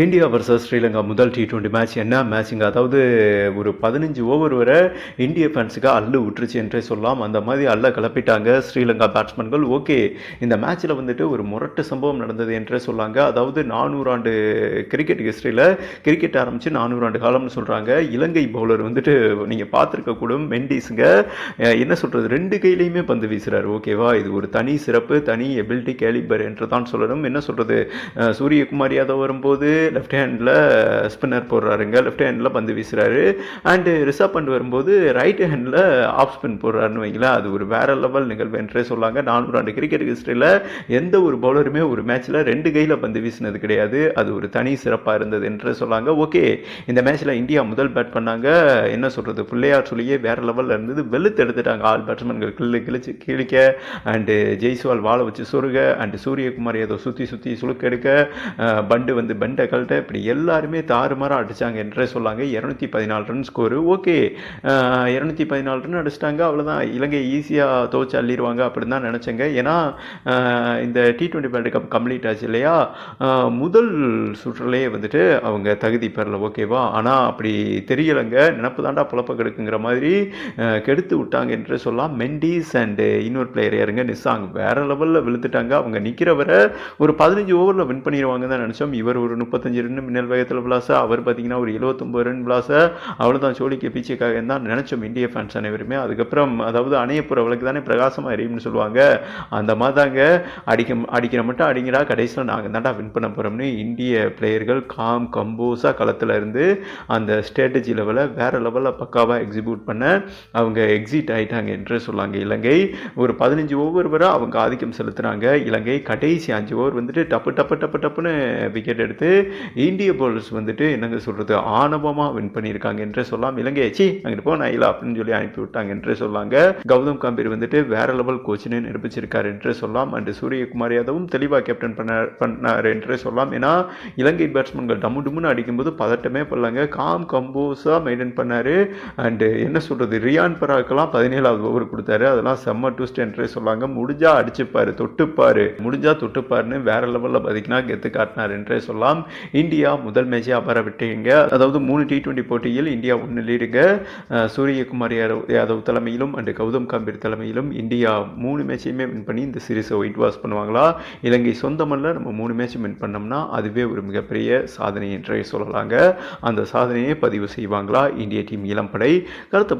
India versus Sri Lanka முதல் T twenty match என்ன? Matching அதாவது ஒரு பதினஞ்சு ஓவர் வரை இந்திய ஃபேன்ஸுக்கு அல்லு விட்டுருச்சு என்றே சொல்லலாம். அந்த மாதிரி அல்ல கிளப்பிட்டாங்க ஸ்ரீலங்கா பேட்ஸ்மேன்கள் ஓகே இந்த மேட்ச்சில் வந்துட்டு ஒரு முரட்டு சம்பவம் நடந்தது என்றே சொல்லாங்க. அதாவது நானூறு ஆண்டு கிரிக்கெட் ஹிஸ்ட்ரியில் கிரிக்கெட் ஆரம்பித்து நானூறு ஆண்டு காலம்னு சொல்கிறாங்க இலங்கை பவுலர் வந்துட்டு நீங்கள் பார்த்துருக்க கூடும் மெண்டிஸுங்க என்ன சொல்கிறது ரெண்டு கையிலையுமே பந்து வீசுகிறார் ஓகேவா இது ஒரு தனி சிறப்பு தனி எபிலிட்டி கேலிபர் என்று தான் சொல்லணும். என்ன சொல்கிறது சூரியகுமார் யாதவ் வரும்போது லெஃப்ட் ஹேண்டில் ஸ்பின்னர் போடுறாருங்க. லெஃப்ட் ஹேண்டில் பந்து வீசுகிறாரு அண்டு ரிசர்வ் பண்ட் வரும்போது ரைட் ஹேண்டில் ஆஃப் ஸ்பின் போடுறாருன்னு வைங்களேன். அது ஒரு வேற லெவல் நிகழ்வு என்றே சொல்லாங்க. நானூறு ஆண்டு கிரிக்கெட் ஹிஸ்டரியில் எந்த ஒரு பவுலருமே ஒரு மேட்ச்சில் ரெண்டு கையில் பந்து வீசினது கிடையாது. அது ஒரு தனி சிறப்பாக இருந்தது என்றே சொல்லாங்க. ஓகே இந்த மேட்ச்சில் இந்தியா முதல் பேட் பண்ணாங்க. என்ன சொல்கிறது பிள்ளையார் சொல்லியே வேற லெவலில் இருந்தது. வெளுத்து எடுத்துட்டாங்க. ஆல் பேட்ஸ்மேன்கள் கிள்ளு கிழிச்சு கிழிக்க அண்டு ஜெய்ஸ்வால் வாழை வச்சு சொருக அண்டு சூரியகுமார் ஏதோ சுற்றி சுற்றி சுழுக்கெடுக்க பண்டு வந்து பண்டை கழட்ட இப்படி எல்லாருமே தாறுமாறாக அடித்தாங்க என்றே சொல்லாங்க. இரநூத்தி பதினாலு ரன் ஸ்கோரு ஓகே. இரநூத்தி பதினாலு ரன் அடிச்சிட்டாங்க. அவ்வளோதான் இலங்கை ஈஸியாக துவச்சி அள்ளிடுவாங்க அப்படின்னு தான் நினச்சேங்க. ஏன்னா இந்த T twenty world cup complete ஆச்சு இல்லையா? முதல் சுற்றுலேயே வந்துட்டு அவங்க தகுதி பெறல. ஓகேவா? ஆனால் அப்படி தெரியலைங்க. நினப்பு தாண்டா புழப்ப கெடுக்குங்கிற மாதிரி கெடுத்து விட்டாங்க என்று சொல்லலாம். மெண்டிஸ் அண்டு இன்னொரு பிளேயர் யாருங்க? நிசாங் வேற லெவலில் விழுத்துட்டாங்க அவங்க நிற்கிறவரை ஒரு பதினஞ்சு ஓவரில் வின் பண்ணிடுவாங்க தான் நினச்சோம். இவர் ஒரு முப்பத்தஞ்சு ரன் மின்னல் வேகத்தில் விளாச அவர் பார்த்தீங்கன்னா ஒரு எழுபத்தொம்பது ரன் விளாச அவ்வளோதான் சோழிக்கு பீச்சுக்காக தான் நினச்சோம் இந்திய ஃபேன்ஸ் அனைவருமே. அதுக்கப்புறம் அதாவது அணையப்புற விளக்கு தானே பிரகாசமாக எரியும்னு சொல்லுவாங்க. அந்த மாதிரி தாங்க அடிக்க அடிக்கிற மட்டும் அடிங்கடா கடைசியில் நாங்கள் தான்டா வின் பண்ண போகிறோம்னு இந்திய பிளேயர்கள் காம் கம்போஸாக களத்தில் இருந்து அந்த ஸ்ட்ராட்டஜி லெவலை வேறு லெவலில் பக்காவாக எக்ஸிக்யூட் பண்ண அவங்க எக்ஸிட் ஆகிட்டாங்க என்று சொல்லாங்க. இலங்கை ஒரு பதினஞ்சு ஓவர் வரை அவங்க ஆதிக்கம் செலுத்துகிறாங்க இலங்கை கடைசி அஞ்சு ஓவர் வந்துட்டு டப்பு டப்பு டப்பு டப்புன்னு விக்கெட் எடுத்து இந்திய பவுலர்ஸ் வந்துட்டு என்னங்க சொல்கிறது ஆணவமாக வின் பண்ணியிருக்காங்க என்றே சொல்லலாம் இலங்கை சி அங்கிட்டு போ நான் இல்லை அப்படின்னு சொல்லி அனுப்பி விட்டாங்க என்றே சொல்லாங்க. கௌதம் காம்பீர் வந்துட்டு வேற லெவல் கோச்சினு நிரூபிச்சிருக்காரு என்றே சொல்லலாம் அண்ட் சூரியகுமார் யாதவும் தெளிவாக கேப்டன் பண்ணார் பண்ணார் என்றே சொல்லலாம் ஏன்னா இலங்கை பேட்ஸ்மேன்கள் டம்மு டம்முன்னு அடிக்கும்போது பதட்டமே பண்ணலாங்க காம் கம்போஸாக மெயின்டைன் பண்ணார். அண்டு என்ன சொல்கிறது ரியான் பராக்கெல்லாம் பதினேழாவது ஓவர் கொடுத்தாரு. அதெல்லாம் செம்ம டூஸ்ட் என்றே சொல்லாங்க. முடிஞ்சா அடிச்சுப்பார் தொட்டுப்பார். முடிஞ்சா தொட்டுப்பாருன்னு வேற லெவலில் பதிக்கினா கெத்து காட்டினார் என்றே சொல்லலாம் இந்தியா முதல் மேட்சை அபர விட்டீங்க அதாவது மூணு டி டுவெண்ட்டி போட்டியில் இந்தியா ஒன்று லீடுங்க சூரியகுமார் யாதவ் யாதவ் தலைமையிலும் அண்டு கௌதம் கம்பீர் தலைமையிலும் இந்தியா மூணு மேட்சையுமே வின் பண்ணி இந்த சீரீஸை ஒயிட் வாஷ் பண்ணுவாங்களா? இலங்கை சொந்தமல்ல நம்ம மூணு மேட்சும் வின் பண்ணோம்னா அதுவே ஒரு மிகப்பெரிய சாதனை என்றே சொல்லலாங்க. அந்த சாதனையை பதிவு செய்வாங்களா? இந்திய டீம் இளம்படை கருத்தை